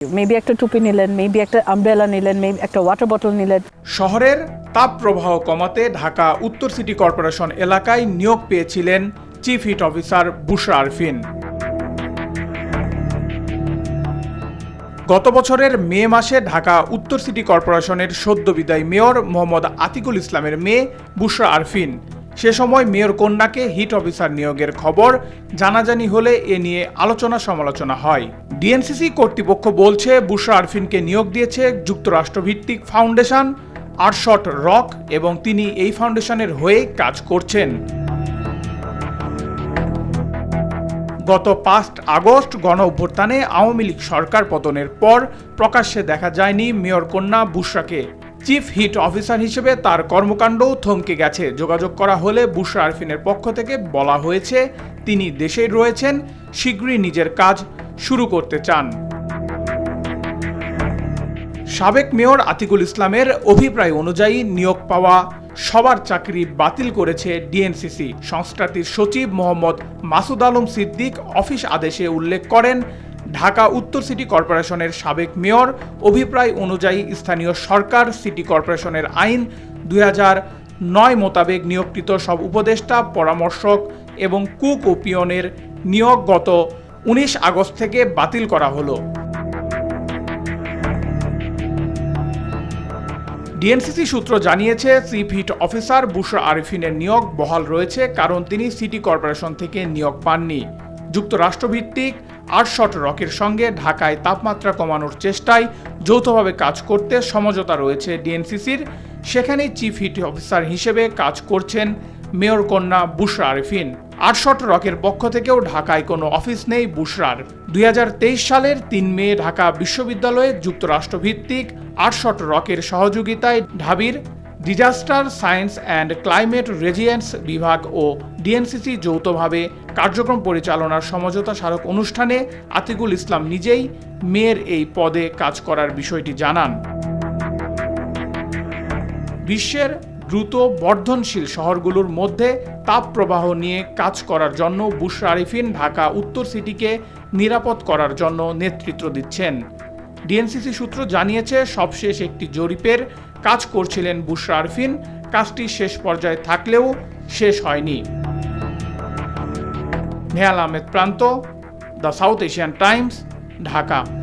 Maybe একটা টুপি নিলেন মেবি একটা আমব্রেলা নিলেন মেবি একটা ওয়াটার বটল নিলেন। শহরের তাপ প্রবাহ কমাতে ঢাকা উত্তর সিটি কর্পোরেশন এলাকায় নিয়োগ পেয়েছিলেন chief heat officer Bushra Arfin গত বছরের মে মাসে ঢাকা উত্তর সিটি কর্পোরেশনের সদ্য বিদায়ী মেয়র মোহাম্মদ আতিকুল ইসলামের মেয়ে বুশরা আরফিন সে সময় মেয়র কন্যাকে হিট অফিসার নিয়োগের খবর, জানাজানি হলে এ নিয়ে আলোচনা সমালোচনা হয়। ডিএনসিসি কর্তৃপক্ষ বলছে, বুশরা আরফিনকে নিয়োগ দিয়েছে যুক্তরাষ্ট্রভিত্তিক ফাউন্ডেশন, আরশট রক এবং তিনি এই ফাউন্ডেশনের হয়ে কাজ করছেন। গত পাঁচ আগস্ট গণ অভ্যুত্থানে আওয়ামী লীগ সরকার পতনের পর প্রকাশ্যে দেখা যায়নি মেয়র কন্যা বুশরাকে। চিফ হিট অফিসার হিসেবে তার কর্মকাণ্ডও থমকে গেছে। যোগাযোগ করা হলে বুশরা আরফিনের পক্ষ থেকে বলা হয়েছে, তিনি দেশেই রয়েছেন, শীঘ্রই নিজের কাজ শুরু করতে চান। সাবেক মেয়র আতিকুল ইসলামের অভিপ্রায় অনুযায়ী নিয়োগ পাওয়া, সবার চাকরি বাতিল করেছে ডিএনসিসি। সংস্থাটির সচিব মোহাম্মদ মাসুদ আলম সিদ্দিক অফিস আদেশে উল্লেখ করেন ঢাকা উত্তর সিটি কর্পোরেশনের সাবেক মেয়র অভিপ্রায় অনুযায়ী স্থানীয় সরকার, সিটি কর্পোরেশনের আইন দুই মোতাবেক নিয়োগকৃত সব উপদেষ্টা, পরামর্শক এবং কুক ও পিয়নের নিয়োগ গত উনিশ আগস্ট থেকে বাতিল করা হলো। ডিএনসিসি সূত্র জানিয়েছে চিফ হিট অফিসার বুশরা আরিফিনের নিয়োগ বহাল রয়েছে, কারণ তিনি সিটি কর্পোরেশন থেকে নিয়োগ পাননি। যুক্তরাষ্ট্রভিত্তিক আটশট রকের সঙ্গে ঢাকায় তাপমাত্রা কমানোর চেষ্টায় যৌথভাবে কাজ করতে সমঝোতা রয়েছে ডিএনসিসির। সেখানেই চিফ হিট অফিসার হিসেবে কাজ করছেন মেয়র কন্যা বুশরা আরিফিন। আটশট রকের পক্ষ থেকেও ঢাকায় কোনো অফিস নেই বুশরার। দুই হাজার তেইশ সালের তিন মে ঢাকা বিশ্ববিদ্যালয়ে যুক্তরাষ্ট্রভিত্তিক আটশট রকের সহযোগিতায় ঢাবির disaster science and climate resilience বিভাগ ও ডিএনসিসি যৌথভাবে কার্যক্রম পরিচালনার সমঝোতা স্মারক অনুষ্ঠানে আতিকুল ইসলাম নিজেই মেয়ের এই পদে কাজ করার বিষয়টি জানান। বিশ্বের দ্রুত বর্ধনশীল শহরগুলোর মধ্যে তাপ প্রবাহ নিয়ে কাজ করার জন্য বুশরা আরিফিন ঢাকা উত্তর সিটিকে নিরাপদ করার জন্য নেতৃত্ব দিচ্ছেন। ডিএনসিসি সূত্র জানিয়েছে, সবশেষ একটি জরিপের কাজ করছিলেন বুশরা আরফিন। কাজটি শেষ পর্যায়ে থাকলেও শেষ হয়নি। Nehal Ahmed Pranto, the South Asian Times, Dhaka.